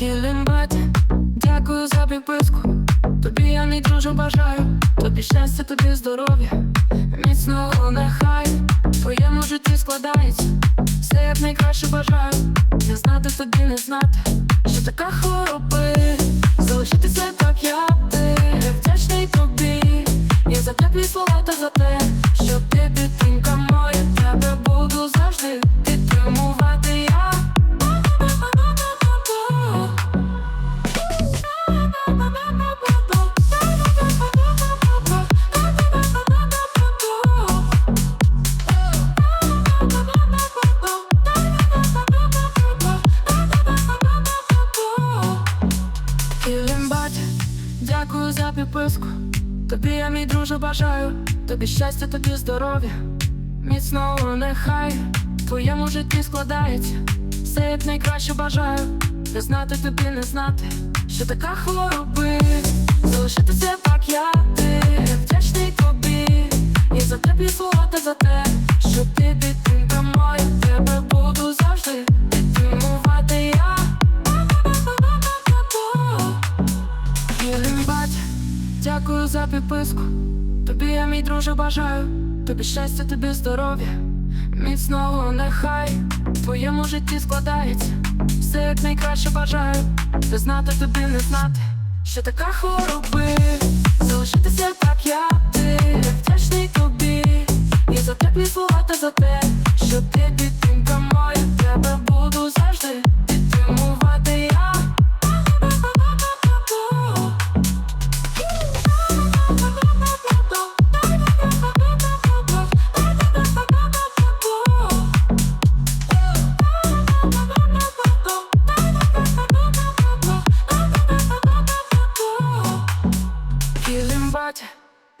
Кілімбаті, дякую за підписку. Тобі я не дуже бажаю, тобі щастя, тобі здоров'я, міцного нехай в твоєму житті складається. Все як найкраще бажаю, не знати тобі не знати, що така хвороби, дякую. Тобі я мій друже бажаю, тобі щастя, тобі здоров'я, міцного нехай твоєму житті складається. Все як найкраще бажаю, не знати тобі не знати, що така хвороби, залишитися так, як ти, я вдячний тобі, і за теплі слова за те, що ти підтримка моя, тебе буду завжди підтримувати я. Єлімбать, дякую за підписку. Тобі я мій друже бажаю, тобі щастя, тобі здоров'я, міцного нехай в твоєму житті складається. Все як найкраще бажаю, не знати тобі не знати, що така хвороби, залишитися так, як ти, я вдячний тобі, і за теплі слова та за те, що ти підтримка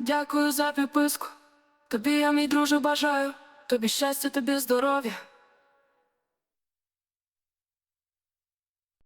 дякую за підписку. Тобі я мій друже бажаю, тобі щастя, тобі здоров'я,